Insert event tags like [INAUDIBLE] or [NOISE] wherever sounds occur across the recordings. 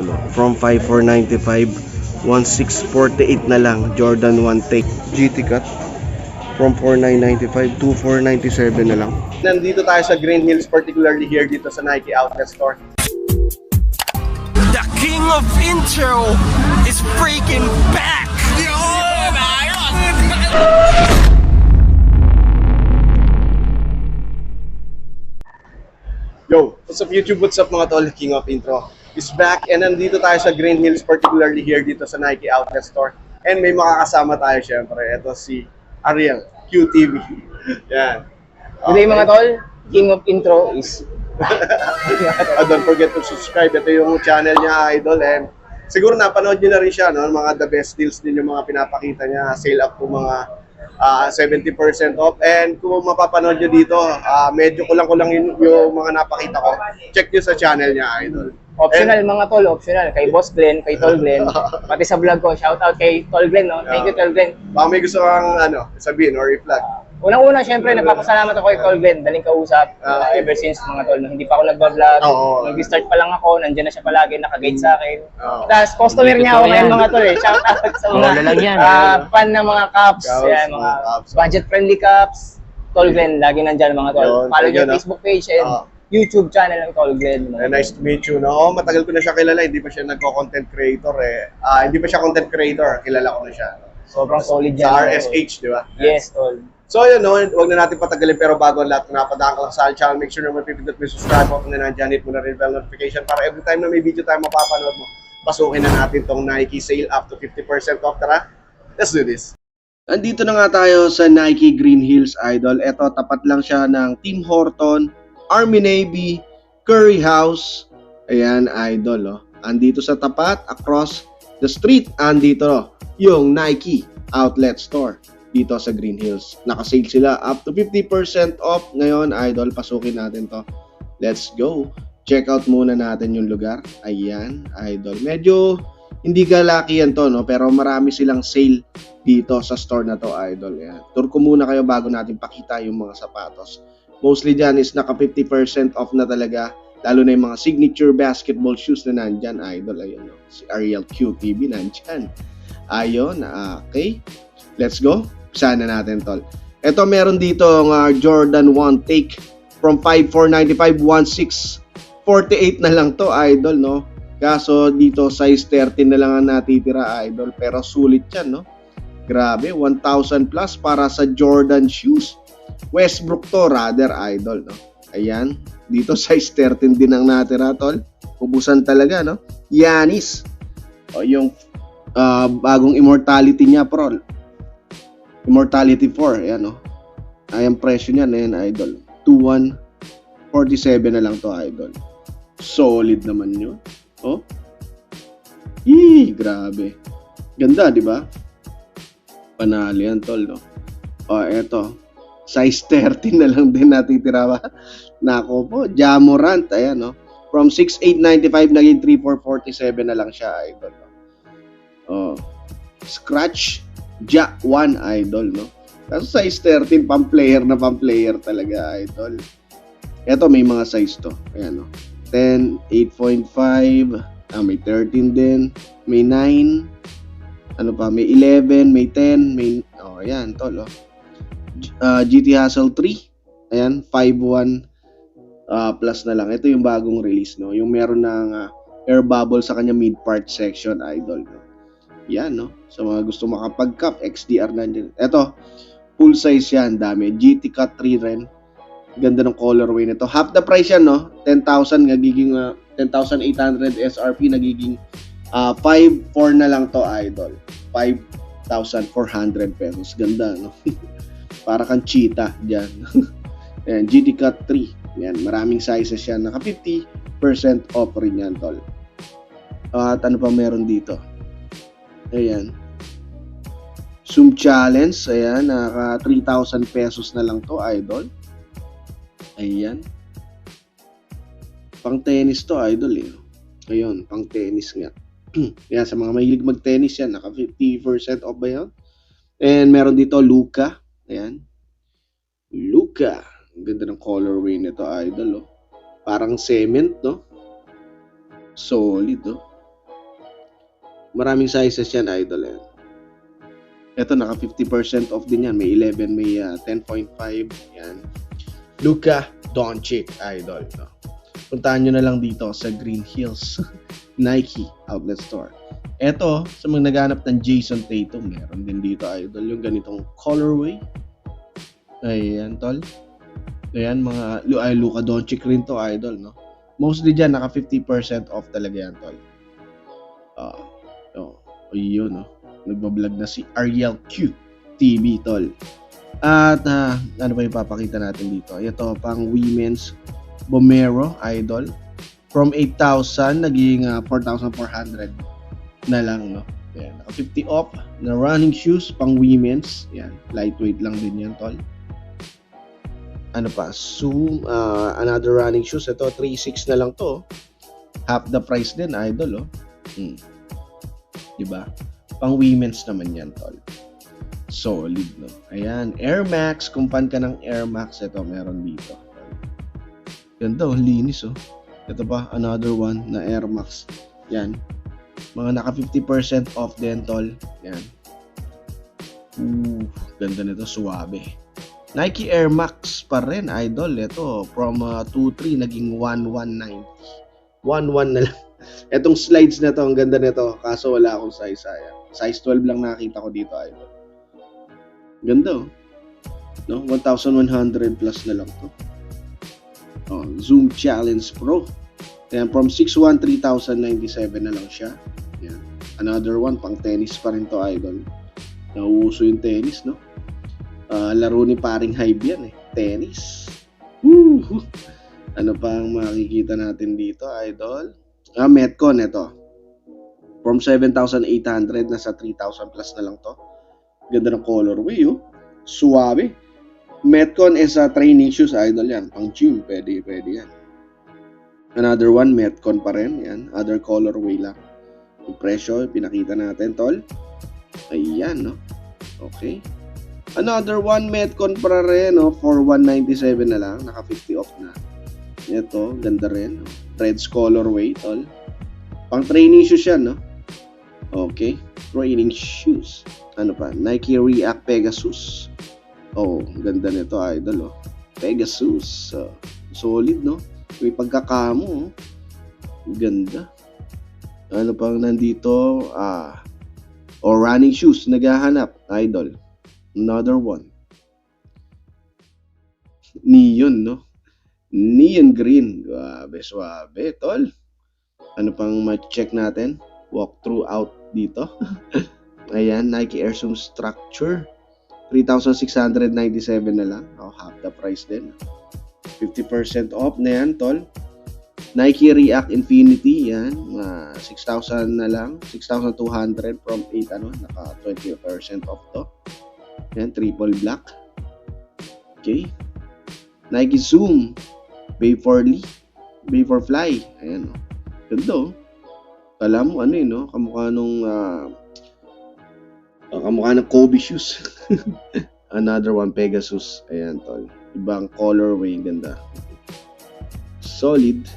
idol. oh. From 5,495, 1,648 na lang. Jordan 1 take. GT cut. From 4,995 to 4,97 na lang. Nandito tayo sa Green Hills, particularly here dito sa Nike Outlet Store. The king of intro is freaking back! Yo, what's up YouTube? What's up mga tol? King of Intro is back and nandito tayo sa Green Hills, particularly here dito sa Nike Outlet Store. And may makakasama tayo syempre. Ito si Ariel, QTV. [LAUGHS] Yan. Good day mga tol, King of Intro is Ah, [LAUGHS] don't forget to subscribe. Ito yung channel niya, Idol. And siguro napanood niyo na rin siya, no? Mga the best deals din yung mga pinapakita niya. Sale up po mga ah, 70% off. And kung mapapanood niyo dito, ah, medyo kulang-kulang yung, yung mga napakita ko. Check niyo sa channel niya, Idol. Optional mga tol, optional. Kay Boss Glenn, kay Tol Glenn, [LAUGHS] pati sa vlog ko, shout out kay Tol Glenn, no? Thank you Tol Glenn. Baka may gusto kang ano, sabihin or i-flag. Unang-una, syempre, nagpapasalamat ako kay Tol Glenn, daling kausap, Ah, ever since mga tol, no? hindi pa ako nagbablog, Oo. nag-start pa lang ako, nandiyan na siya palagi, nakagate sa akin. Oo. Tapos, customer niya ako ngayon mga tol, eh. shout out sa mga Wala lang yan. ah, fan ng mga cups, Cups, yan, mga mga cups. budget-friendly cups, Tol Glenn, lagi nandyan mga tol. Yun, Follow no? Facebook page and Ah. YouTube channel ng Tol Glenn. mga Eh, nice to meet you. No? Oh, matagal ko na siya kilala. Hindi pa siya nagko-content creator eh. Ah, hindi pa siya content creator. Kilala ko na siya. Sobrang solid yan. Sa. RSH, di ba? Yes, tol. So yun, no, huwag na natin patagalin pero bago ang lahat kung napadaan ka lang sa channel, make sure na mapipindot mo yung subscribe mo kung nandiyan, hit mo na rin bell notification para every time na may video tayo mapapanood mo, pasukin na natin tong Nike sale up to 50% off. Tara, let's do this. Andito na nga tayo sa Nike Green Hills Idol. Ito, tapat lang siya ng Tim Horton, Army Navy, Curry House. Ayan, Idol. Oh. Andito sa tapat, across the street, andito oh, yung Nike Outlet Store dito sa Green Hills. Naka-sale sila up to 50% off. Ngayon, idol, pasukin natin to. Let's go. Check out muna natin yung lugar. Ayan, idol. Medyo hindi galakihan to, no? Pero marami silang sale dito sa store na to, idol. Ayan. Tour ko muna kayo bago natin pakita yung mga sapatos. Mostly dyan is naka 50% off na talaga. Lalo na yung mga signature basketball shoes na nandyan, idol. Ayun, no? Si Ariel QTV nandyan. Ayun, okay. Let's go. Sana natin, tol. Ito, meron dito ng ah, Jordan 1 take from 5,495, 1,648 na lang to, idol, no? Kaso dito, size 13 na lang ang natitira, idol. Pero sulit yan, no? Grabe, 1,000 plus para sa Jordan shoes. Westbrook to, rather, idol, no? Ayan. Dito, [LAUGHS] size 13 din ang natira, tol. Ubusan talaga, no? Yanis. O, yung ah, bagong immortality niya, pro. Immortality 4, ayan, no? Ay, ang presyo niyan, ayan, idol. 2,147 na lang to, idol. Solid naman yun. Oh. Ih, grabe. Ganda, di ba? Panalo yan, tol, no? O, eto. Size 13 na lang din natitira ba? Nako po, Jamorant, ayan, no? From 6,895 naging 3,447 na lang siya, idol. No? Oh. Scratch Ja 1 idol, no? Kaso size 13, pang-player na pang-player talaga, idol. Ito, may mga size to. Ayan, no? 10, 8.5, ah, may 13 din, may 9, ano pa, may 11, may 10, may, oh, ayan, tol, oh. G- ah, GT Hustle 3, ayan, 5.1 ah, plus na lang. Ito yung bagong release, no? Yung meron ng ah, air bubble sa kanya mid-part section, idol, no? Yan, no? Sa mga gusto makapag-cup, XDR na din. Ito, full size yan, dami. GT Cut 3 rin. Ganda ng colorway nito. Half the price yan, no? 10,000 nagiging ah, 10,800 SRP nagiging ah 5,4 na lang to, idol. 5,400 pesos. Ganda, no? [LAUGHS] Para kang cheetah dyan. [LAUGHS] Ayan, GT Cut 3. Yan, maraming sizes yan. Naka 50% off rin yan, tol. At ano pa meron dito? Ayan. Zoom Challenge. Ayan, naka 3,000 pesos na lang to, idol. Ayan. Pang tennis to, idol eh. Ayun, pang tennis nga. [CLEARS THROAT] Ayan, sa mga mahilig mag-tennis yan, naka 50% off ba yan? And meron dito, Luka. Ayan. Luka. Ang ganda ng colorway nito, idol. Oh. Parang cement, no? Solid, oh. Maraming sizes yan, idol. Yan. Ito, naka 50% off din yan. May 11, may ah, 10.5. Yan. Luka Doncic, idol. No? Puntahan nyo na lang dito sa Green Hills [LAUGHS] Nike Outlet Store. Ito, sa mga naghanap ng Jason Tatum, meron din dito, idol. Yung ganitong colorway. Ayan, tol. Ayan, mga ay, Luka Doncic rin to, idol, no? Mostly dyan, naka 50% off talaga yan, tol. Ah, oh, yun, no? Nagbablog na si Ariel Q TV, tol. At, ah, ano ba yung papakita natin dito? Ito, pang women's Bomero, idol. From 8,000, naging ah, 4,400 na lang, no? Ayan, naka 50 off na running shoes pang women's. Yan, lightweight lang din yan, tol ano pa, Zoom, uh, another running shoes. Ito, 3.6 na lang to. Half the price din, idol, oh. Hmm. Diba? Pang women's naman yan, tol. Solid, no? Ayan, Air Max. Kung ka ng Air Max, ito, meron dito. Ganda, oh, linis, oh. Ito pa, another one na Air Max. Yan. Mga naka 50% off din, tol. Yan. Ooh, ganda nito, suwabe. Nike Air Max pa rin, idol. Ito, from uh, 2.3 naging 1.190. 1.1 na lang. [LAUGHS] Etong slides na to, ang ganda nito. Kaso wala akong size. Sayang. Size 12 lang nakita ko dito, idol. Ganda, oh. No? 1,100 plus na lang to. Oh, Zoom Challenge Pro. Ayan, from 6.1, 3,097 na lang siya. Ayan. Another one, pang tennis pa rin to, idol. Nauuso yung tennis, no? Ah, laro ni paring Hybe yan eh. Tennis. Woo! Ano pa ang makikita natin dito, idol? Ah, Metcon, ito. From 7,800 na sa 3,000 plus na lang to. Ganda ng colorway, oh. Suwabe. Metcon is a training shoes, idol yan. Pang gym, pwede, pwede yan. Another one, Metcon pa rin. Yan, other colorway lang. Yung presyo, pinakita natin, tol. Ayan, no? Okay. Another one Metcon para rin, no? For 197 na lang. Naka 50 off na. Ito, ganda rin. no? Reds colorway, tol. Pang training shoes yan, no? Okay. Training shoes. Ano pa? Nike React Pegasus. Oh, ganda nito, idol, oh. Pegasus. Oh, solid, no? May pagkakamo, oh. Ganda. Ano pang nandito? Ah, or running shoes. Naghahanap, idol. Another one. Neon, no? Neon green. Grabe, swabe, tol. Ano pang ma-check natin? Walkthrough out dito. [LAUGHS] Ayan, Nike Air Zoom Structure. 3,697 na lang. Oh, half the price din. 50% off na yan, tol. Nike React Infinity, yan. Uh, 6,000 na lang. 6,200 from 8, ano, naka 20% off to. Yan, triple black. Okay. Nike Zoom. Bay for Lee. Bay for Fly. Ayan, oh. Ganda, oh. Kala mo, ano yun, no? Kamukha nung, ah, kamukha ng Kobe shoes. [LAUGHS] Another one, Pegasus. Ayan, tol. Ibang colorway, ganda. Solid.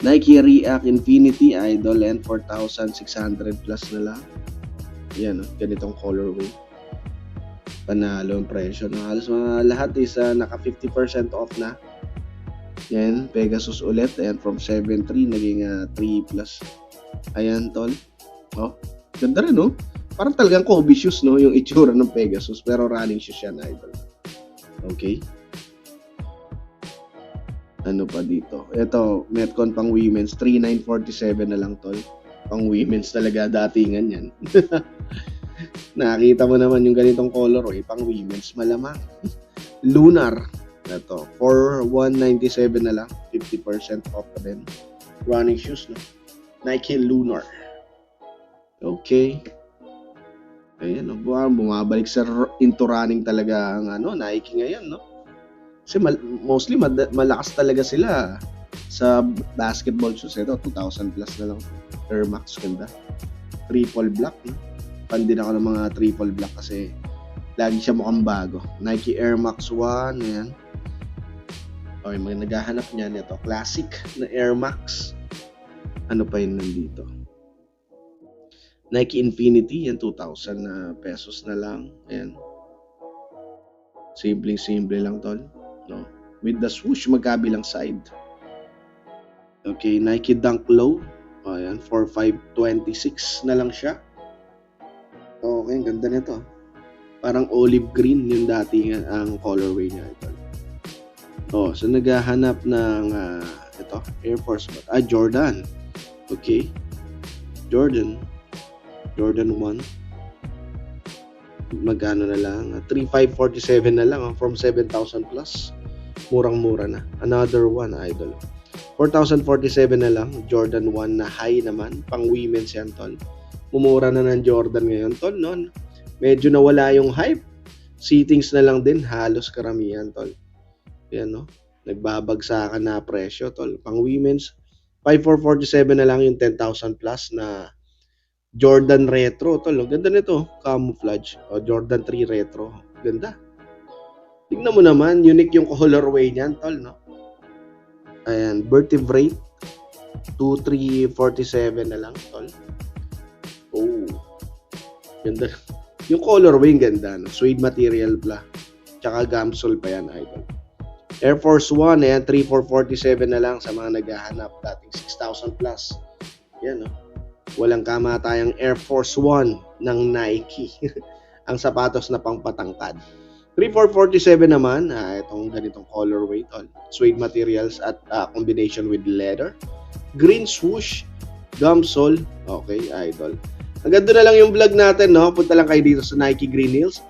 Nike React Infinity Idol and 4,600 plus na lang. Yan, oh, ganitong colorway. Panalo ang presyo. No? Halos mga lahat is ah, naka 50% off na. Yan, Pegasus ulit. Ayan, from 7.3 naging ah, 3 plus. Ayan, tol. Oh, ganda rin, no? Parang talagang Kobe shoes, no? Yung itsura ng Pegasus. Pero running shoes yan, idol. Okay. Ano pa dito? Ito, Metcon pang women's. 3,947 na lang, tol. Pang women's talaga datingan yan. [LAUGHS] Nakita mo naman yung ganitong color, eh, pang women's malamang. [LAUGHS] Lunar. Ito, for 197 na lang. 50% off pa din. Running shoes, no? Nike Lunar. Okay. Ayan, no? Bum- bumabalik sa into running talaga ang ano, Nike ngayon, no? Kasi mal- mostly mad- malakas talaga sila sa basketball shoes. Ito, 2,000 plus na lang. Air Max, ganda. Triple black, no? Fan din ako ng mga triple black kasi lagi siya mukhang bago. Nike Air Max 1, ayan. Okay, mga naghahanap niyan ito. Classic na Air Max. Ano pa yun nandito? Nike Infinity, yan 2,000 na pesos na lang. Ayan. Simple-simple lang tol. No? With the swoosh magkabilang side. Okay, Nike Dunk Low. Ayan, 4,526 na lang siya. Okay, ang ganda nito. Parang olive green yung dating ang colorway niya ito. Oh, so naghahanap ng ah, ito, Air Force ba? Ah, Jordan. Okay. Jordan. Jordan 1. Magkano na lang? Ah, 3,547 na lang ah, from 7,000 plus. Murang-mura na. Another one, idol. 4,047 na lang. Jordan 1 na high naman. Pang women's yan, tol. Mumura na ng Jordan ngayon, tol. No? Medyo nawala yung hype. Seatings na lang din. Halos karamihan, tol. Yan, no? Nagbabagsakan na presyo, tol. Pang women's, 5,447 na lang yung 10,000 plus na Jordan Retro, tol. Ganda nito. Camouflage. O, Jordan 3 Retro. Ganda. Tingnan mo naman, unique yung colorway niyan, tol, no? Ayan, vertebrate. 2347 na lang, tol. Oh. Ganda. Yung colorway, ganda, no? Suede material pala. Tsaka gamsol pa yan, idol. Air Force One, ayan, 3447 na lang sa mga naghahanap. Dating 6,000 plus. Yan, no? Walang kamatayang Air Force One ng Nike. [LAUGHS] ang sapatos na pangpatangkad. 3447 naman, ah, itong ganitong colorway tol. Suede materials at ah, combination with leather. Green swoosh, gum sole. Okay, idol. Hanggang doon na lang yung vlog natin, no? Punta lang kayo dito sa Nike Green Hills.